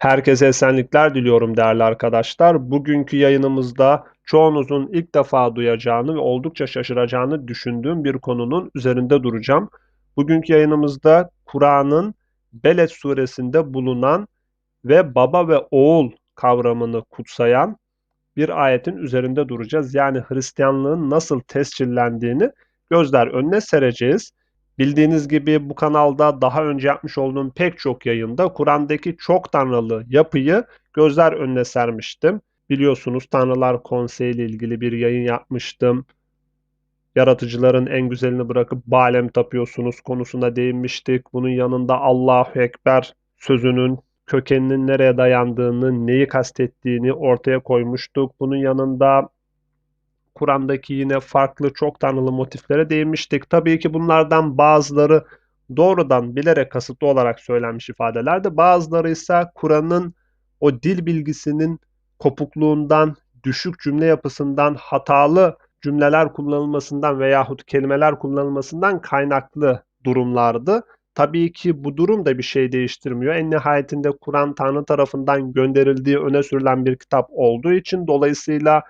Herkese esenlikler diliyorum değerli arkadaşlar. Bugünkü yayınımızda çoğunuzun ilk defa duyacağını ve oldukça şaşıracağını düşündüğüm bir konunun üzerinde duracağım. Bugünkü yayınımızda Kur'an'ın Beled suresinde bulunan ve baba ve oğul kavramını kutsayan bir ayetin üzerinde duracağız. Yani Hristiyanlığın nasıl tescillendiğini gözler önüne sereceğiz. Bildiğiniz gibi bu kanalda daha önce yapmış olduğum pek çok yayında Kur'an'daki çok tanrılı yapıyı gözler önüne sermiştim. Biliyorsunuz Tanrılar Konseyi ile ilgili bir yayın yapmıştım. Yaratıcıların en güzelini bırakıp Balem tapıyorsunuz konusuna değinmiştik. Bunun yanında Allahu Ekber sözünün kökeninin nereye dayandığını, neyi kastettiğini ortaya koymuştuk. Bunun yanında Kur'an'daki yine farklı çok tanrılı motiflere değinmiştik. Tabii ki bunlardan bazıları doğrudan bilerek kasıtlı olarak söylenmiş ifadelerdi. Bazıları ise Kur'an'ın o dil bilgisinin kopukluğundan, düşük cümle yapısından, hatalı cümleler kullanılmasından veyahut kelimeler kullanılmasından kaynaklı durumlardı. Tabii ki bu durum da bir şey değiştirmiyor. En nihayetinde Kur'an Tanrı tarafından gönderildiği öne sürülen bir kitap olduğu için dolayısıyla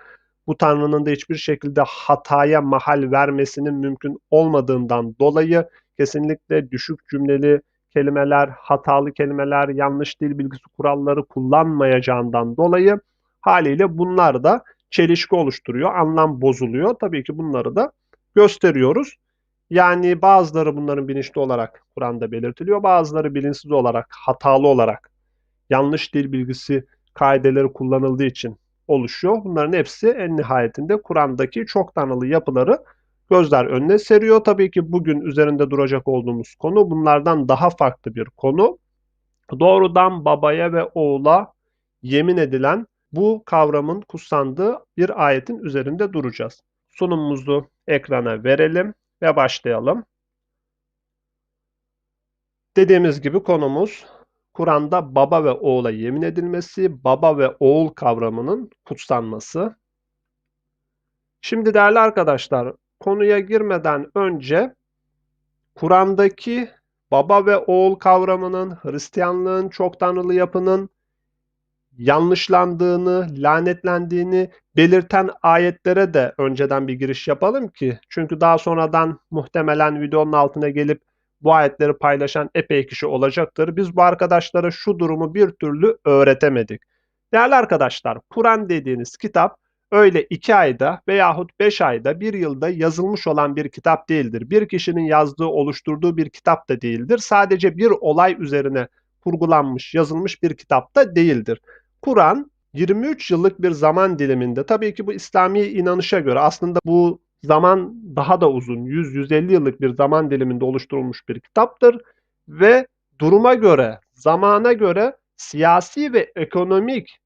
bu Tanrı'nın da hiçbir şekilde hataya mahal vermesinin mümkün olmadığından dolayı kesinlikle düşük cümleli kelimeler, hatalı kelimeler, yanlış dil bilgisi kuralları kullanmayacağından dolayı haliyle bunlar da çelişki oluşturuyor, anlam bozuluyor. Tabii ki bunları da gösteriyoruz. Yani bazıları bunların bilinçli olarak Kur'an'da belirtiliyor, bazıları bilinçsiz olarak, hatalı olarak yanlış dil bilgisi kaideleri kullanıldığı için oluşuyor. Bunların hepsi en nihayetinde Kur'an'daki çok tanrılı yapıları gözler önüne seriyor. Tabii ki bugün üzerinde duracak olduğumuz konu bunlardan daha farklı bir konu. Doğrudan babaya ve oğula yemin edilen bu kavramın kutsandığı bir ayetin üzerinde duracağız. Sunumumuzu ekrana verelim ve başlayalım. Dediğimiz gibi konumuz Kur'an'da baba ve oğula yemin edilmesi, baba ve oğul kavramının kutsanması. Şimdi değerli arkadaşlar, konuya girmeden önce Kur'an'daki baba ve oğul kavramının, Hristiyanlığın çok tanrılı yapının yanlışlandığını, lanetlendiğini belirten ayetlere de önceden bir giriş yapalım ki çünkü daha sonradan muhtemelen videonun altına gelip bu ayetleri paylaşan epey kişi olacaktır. Biz bu arkadaşlara şu durumu bir türlü öğretemedik. Değerli arkadaşlar, Kur'an dediğiniz kitap öyle iki ayda veyahut beş ayda bir yılda yazılmış olan bir kitap değildir. Bir kişinin yazdığı, oluşturduğu bir kitap da değildir. Sadece bir olay üzerine kurgulanmış, yazılmış bir kitap da değildir. Kur'an 23 yıllık bir zaman diliminde tabii ki bu İslami inanışa göre aslında bu zaman daha da uzun 100-150 yıllık bir zaman diliminde oluşturulmuş bir kitaptır ve duruma göre, zamana göre siyasi ve ekonomik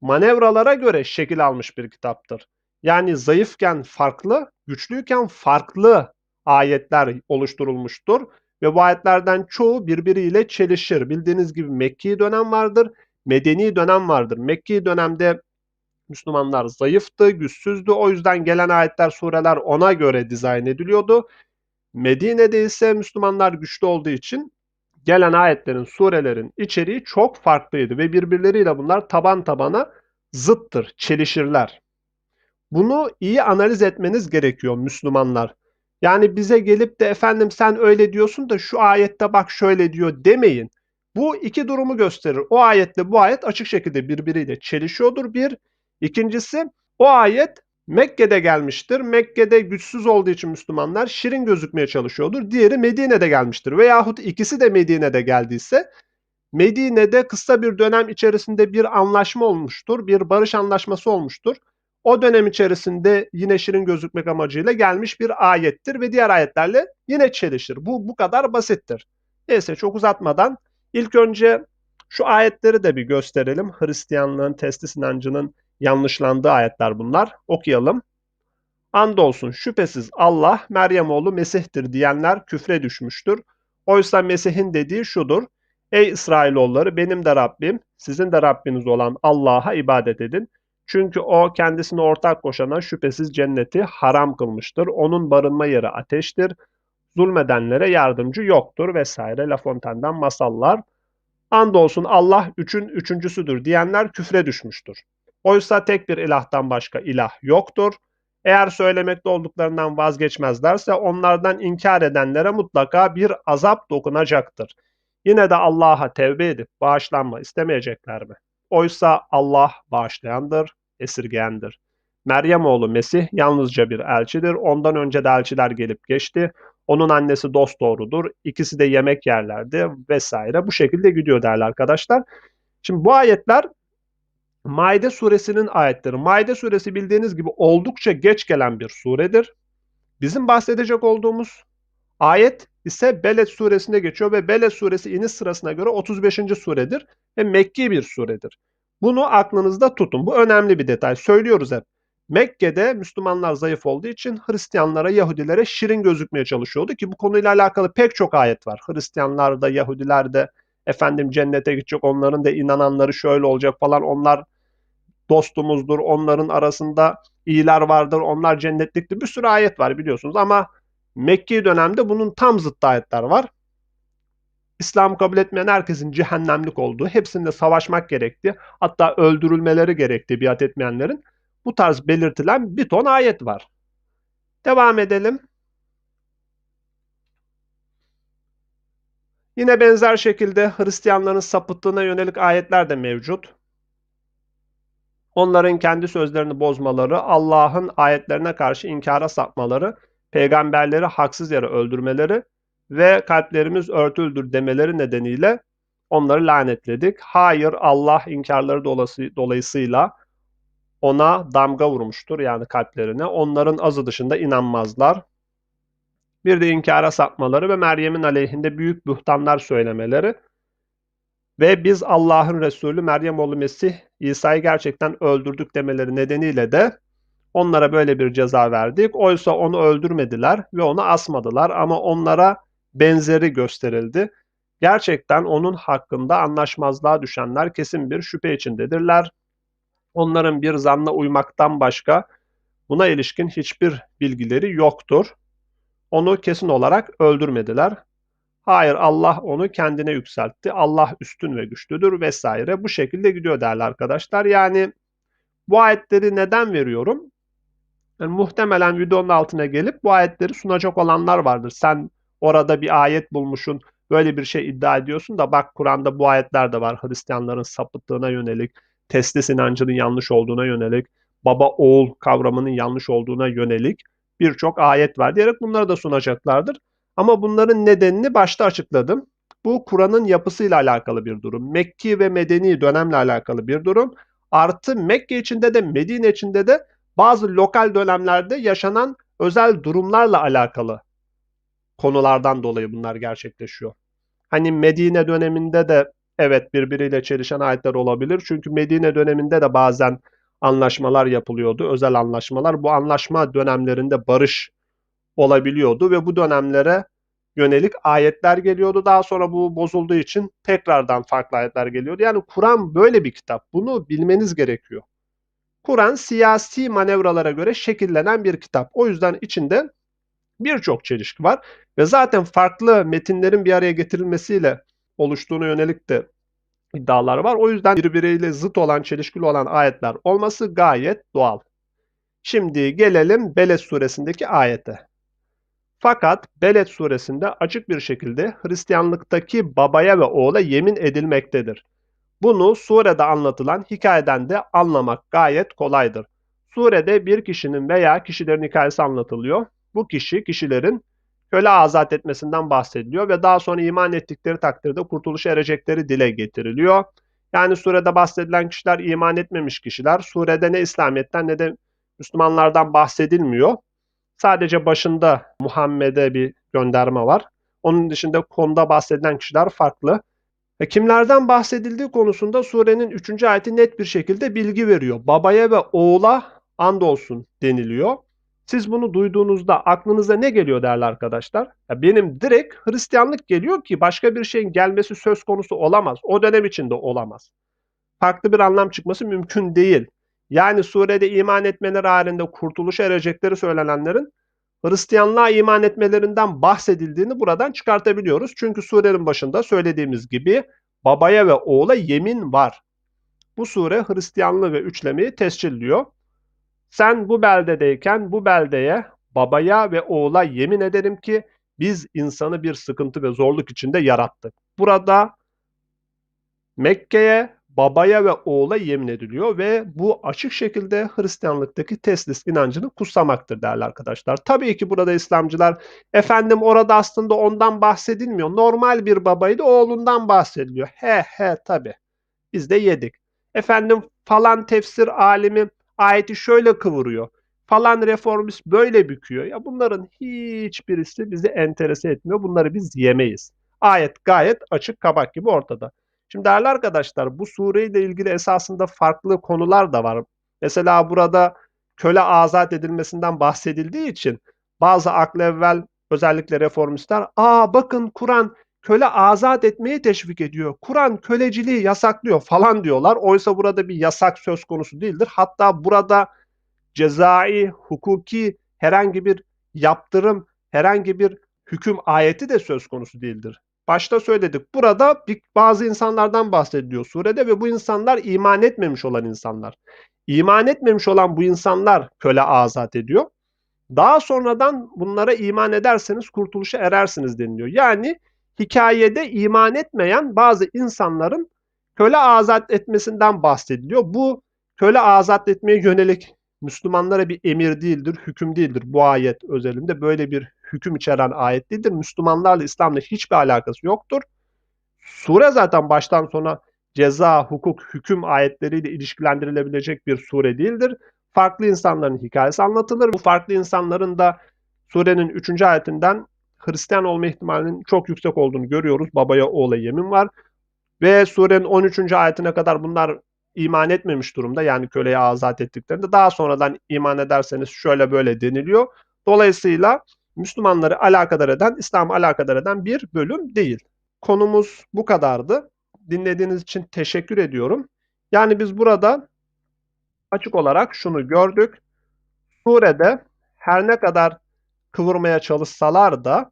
manevralara göre şekil almış bir kitaptır. Yani zayıfken farklı, güçlüyken farklı ayetler oluşturulmuştur ve bu ayetlerden çoğu birbiriyle çelişir. Bildiğiniz gibi Mekki dönem vardır, Medeni dönem vardır. Mekki dönemde Müslümanlar zayıftı, güçsüzdü. O yüzden gelen ayetler, sureler ona göre dizayn ediliyordu. Medine'de ise Müslümanlar güçlü olduğu için gelen ayetlerin, surelerin içeriği çok farklıydı ve birbirleriyle bunlar taban tabana zıttır, çelişirler. Bunu iyi analiz etmeniz gerekiyor Müslümanlar. Yani bize gelip de efendim sen öyle diyorsun da şu ayette bak şöyle diyor demeyin. Bu iki durumu gösterir. O ayetle bu ayet açık şekilde birbiriyle çelişiyordur. Bir. İkincisi o ayet Mekke'de gelmiştir. Mekke'de güçsüz olduğu için Müslümanlar şirin gözükmeye çalışıyordur. Diğeri Medine'de gelmiştir. Veyahut ikisi de Medine'de geldiyse Medine'de kısa bir dönem içerisinde bir anlaşma olmuştur. Bir barış anlaşması olmuştur. O dönem içerisinde yine şirin gözükmek amacıyla gelmiş bir ayettir ve diğer ayetlerle yine çelişir. Bu bu kadar basittir. Neyse çok uzatmadan ilk önce şu ayetleri de bir gösterelim. Hristiyanlığın, testis inancının yanlışlandığı ayetler bunlar. Okuyalım. Andolsun şüphesiz Allah Meryem oğlu Mesih'tir diyenler küfre düşmüştür. Oysa Mesih'in dediği şudur. Ey İsrailoğulları benim de Rabbim, sizin de Rabbiniz olan Allah'a ibadet edin. Çünkü o kendisine ortak koşana şüphesiz cenneti haram kılmıştır. Onun barınma yeri ateştir. Zulmedenlere yardımcı yoktur vesaire. La Fontaine'den masallar. Andolsun Allah üçün üçüncüsüdür diyenler küfre düşmüştür. Oysa tek bir ilahtan başka ilah yoktur. Eğer söylemekte olduklarından vazgeçmezlerse onlardan inkar edenlere mutlaka bir azap dokunacaktır. Yine de Allah'a tevbe edip bağışlanma istemeyecekler mi? Oysa Allah bağışlayandır, esirgeyendir. Meryem oğlu Mesih yalnızca bir elçidir. Ondan önce de elçiler gelip geçti. Onun annesi dost doğrudur. İkisi de yemek yerlerdi vesaire. Bu şekilde gidiyor değerli arkadaşlar. Şimdi bu ayetler Maide suresinin ayetleri. Maide suresi bildiğiniz gibi oldukça geç gelen bir suredir. Bizim bahsedecek olduğumuz ayet ise Beled suresinde geçiyor ve Beled suresi iniş sırasına göre 35. suredir ve Mekki bir suredir. Bunu aklınızda tutun. Bu önemli bir detay. Söylüyoruz hep. Mekke'de Müslümanlar zayıf olduğu için Hristiyanlara, Yahudilere şirin gözükmeye çalışıyordu ki bu konuyla alakalı pek çok ayet var. Hristiyanlar da, Yahudiler de efendim cennete gidecek, onların da inananları şöyle olacak falan. Onlar dostumuzdur, onların arasında iyiler vardır, onlar cennetliktir. Bir sürü ayet var biliyorsunuz ama Mekki dönemde bunun tam zıttı ayetler var. İslam kabul etmeyen herkesin cehennemlik olduğu, hepsinde savaşmak gerektiği, hatta öldürülmeleri gerektiği biat etmeyenlerin bu tarz belirtilen bir ton ayet var. Devam edelim. Yine benzer şekilde Hristiyanların sapıttığına yönelik ayetler de mevcut. Onların kendi sözlerini bozmaları, Allah'ın ayetlerine karşı inkara sapmaları, peygamberleri haksız yere öldürmeleri ve kalplerimiz örtüldür demeleri nedeniyle onları lanetledik. Hayır Allah inkarları dolayısıyla ona damga vurmuştur yani kalplerine. Onların azı dışında inanmazlar. Bir de inkara sapmaları ve Meryem'in aleyhinde büyük buhtanlar söylemeleri ve biz Allah'ın Resulü Meryem oğlu Mesih İsa'yı gerçekten öldürdük demeleri nedeniyle de onlara böyle bir ceza verdik. Oysa onu öldürmediler ve onu asmadılar ama onlara benzeri gösterildi. Gerçekten onun hakkında anlaşmazlığa düşenler kesin bir şüphe içindedirler. Onların bir zanla uymaktan başka buna ilişkin hiçbir bilgileri yoktur. Onu kesin olarak öldürmediler. Hayır Allah onu kendine yükseltti. Allah üstün ve güçlüdür vesaire. Bu şekilde gidiyor değerli arkadaşlar. Yani bu ayetleri neden veriyorum? Yani muhtemelen videonun altına gelip bu ayetleri sunacak olanlar vardır. Sen orada bir ayet bulmuşsun, böyle bir şey iddia ediyorsun da bak Kur'an'da bu ayetler de var. Hristiyanların sapıttığına yönelik, teslis inancının yanlış olduğuna yönelik, baba oğul kavramının yanlış olduğuna yönelik birçok ayet var diyerek bunları da sunacaklardır. Ama bunların nedenini başta açıkladım. Bu Kur'an'ın yapısıyla alakalı bir durum. Mekki ve Medeni dönemle alakalı bir durum. Artı Mekke içinde de Medine içinde de bazı lokal dönemlerde yaşanan özel durumlarla alakalı konulardan dolayı bunlar gerçekleşiyor. Hani Medine döneminde de evet birbiriyle çelişen ayetler olabilir. Çünkü Medine döneminde de bazen anlaşmalar yapılıyordu, özel anlaşmalar. Bu anlaşma dönemlerinde barış olabiliyordu ve bu dönemlere yönelik ayetler geliyordu. Daha sonra bu bozulduğu için tekrardan farklı ayetler geliyordu. Yani Kur'an böyle bir kitap. Bunu bilmeniz gerekiyor. Kur'an siyasi manevralara göre şekillenen bir kitap. O yüzden içinde birçok çelişki var ve zaten farklı metinlerin bir araya getirilmesiyle oluştuğuna yönelik de iddialar var. O yüzden birbiriyle zıt olan, çelişkili olan ayetler olması gayet doğal. Şimdi gelelim Beled suresindeki ayete. Fakat Beled suresinde açık bir şekilde Hristiyanlıktaki babaya ve oğula yemin edilmektedir. Bunu surede anlatılan hikayeden de anlamak gayet kolaydır. Surede bir kişinin veya kişilerin hikayesi anlatılıyor. Bu kişi kişilerin köle azat etmesinden bahsediliyor ve daha sonra iman ettikleri takdirde kurtuluşa erecekleri dile getiriliyor. Yani surede bahsedilen kişiler iman etmemiş kişiler. Surede ne İslamiyet'ten ne de Müslümanlardan bahsedilmiyor. Sadece başında Muhammed'e bir gönderme var. Onun dışında konuda bahsedilen kişiler farklı. Ve kimlerden bahsedildiği konusunda surenin 3. ayeti net bir şekilde bilgi veriyor. Babaya ve oğula andolsun deniliyor. Siz bunu duyduğunuzda aklınıza ne geliyor değerli arkadaşlar? Ya benim direkt Hristiyanlık geliyor ki başka bir şeyin gelmesi söz konusu olamaz. O dönem içinde olamaz. Farklı bir anlam çıkması mümkün değil. Yani surede iman etmeleri halinde kurtuluşa erecekleri söylenenlerin Hristiyanlığa iman etmelerinden bahsedildiğini buradan çıkartabiliyoruz. Çünkü surenin başında söylediğimiz gibi babaya ve oğula yemin var. Bu sure Hristiyanlığı ve üçlemeyi tescilliyor. Sen bu beldedeyken bu beldeye babaya ve oğula yemin ederim ki biz insanı bir sıkıntı ve zorluk içinde yarattık. Burada Mekke'ye, babaya ve oğula yemin ediliyor ve bu açık şekilde Hristiyanlıktaki teslis inancını kutsamaktır değerli arkadaşlar. Tabii ki burada İslamcılar efendim orada aslında ondan bahsedilmiyor. Normal bir babaydı oğlundan bahsediliyor. He he tabii. Biz de yedik. Efendim falan tefsir alimi ayeti şöyle kıvırıyor. Falan reformist böyle büküyor. Ya bunların hiçbirisi bizi enterese etmiyor. Bunları biz yemeyiz. Ayet gayet açık kabak gibi ortada. Şimdi değerli arkadaşlar bu sureyle ilgili esasında farklı konular da var. Mesela burada köle azat edilmesinden bahsedildiği için bazı aklı evvel özellikle reformistler aa bakın Kur'an köle azat etmeyi teşvik ediyor. Kur'an köleciliği yasaklıyor falan diyorlar. Oysa burada bir yasak söz konusu değildir. Hatta burada cezai, hukuki herhangi bir yaptırım, herhangi bir hüküm ayeti de söz konusu değildir. Başta söyledik. Burada bir, bazı insanlardan bahsediliyor surede ve bu insanlar iman etmemiş olan insanlar. İman etmemiş olan bu insanlar köle azat ediyor. Daha sonradan bunlara iman ederseniz kurtuluşa erersiniz deniliyor. Yani hikayede iman etmeyen bazı insanların köle azat etmesinden bahsediliyor. Bu köle azat etmeye yönelik Müslümanlara bir emir değildir, hüküm değildir. Bu ayet özelinde böyle bir hüküm içeren ayet değildir. Müslümanlarla İslam'la hiçbir alakası yoktur. Sure zaten baştan sona ceza, hukuk, hüküm ayetleriyle ilişkilendirilebilecek bir sure değildir. Farklı insanların hikayesi anlatılır. Bu farklı insanların da surenin 3. ayetinden Hristiyan olma ihtimalinin çok yüksek olduğunu görüyoruz. Babaya oğla yemin var. Ve surenin 13. ayetine kadar bunlar iman etmemiş durumda. Yani köleyi azat ettiklerinde daha sonradan iman ederseniz şöyle böyle deniliyor. Dolayısıyla Müslümanları alakadar eden, İslam'ı alakadar eden bir bölüm değil. Konumuz bu kadardı. Dinlediğiniz için teşekkür ediyorum. Yani biz burada açık olarak şunu gördük. Surede her ne kadar kıvırmaya çalışsalar da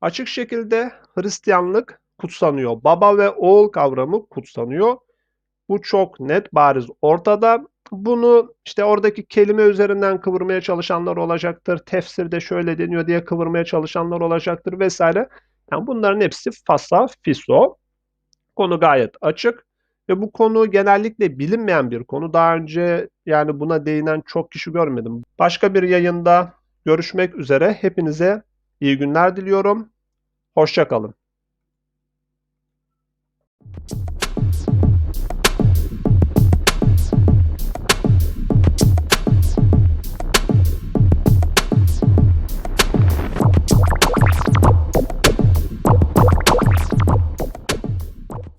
açık şekilde Hristiyanlık kutsanıyor. Baba ve oğul kavramı kutsanıyor. Bu çok net, bariz ortada. Bunu işte oradaki kelime üzerinden kıvırmaya çalışanlar olacaktır. Tefsirde şöyle deniyor diye kıvırmaya çalışanlar olacaktır vesaire. Yani bunların hepsi fasa fiso. Konu gayet açık. Ve bu konu genellikle bilinmeyen bir konu. Daha önce yani buna değinen çok kişi görmedim. Başka bir yayında görüşmek üzere. Hepinize iyi günler diliyorum. Hoşçakalın.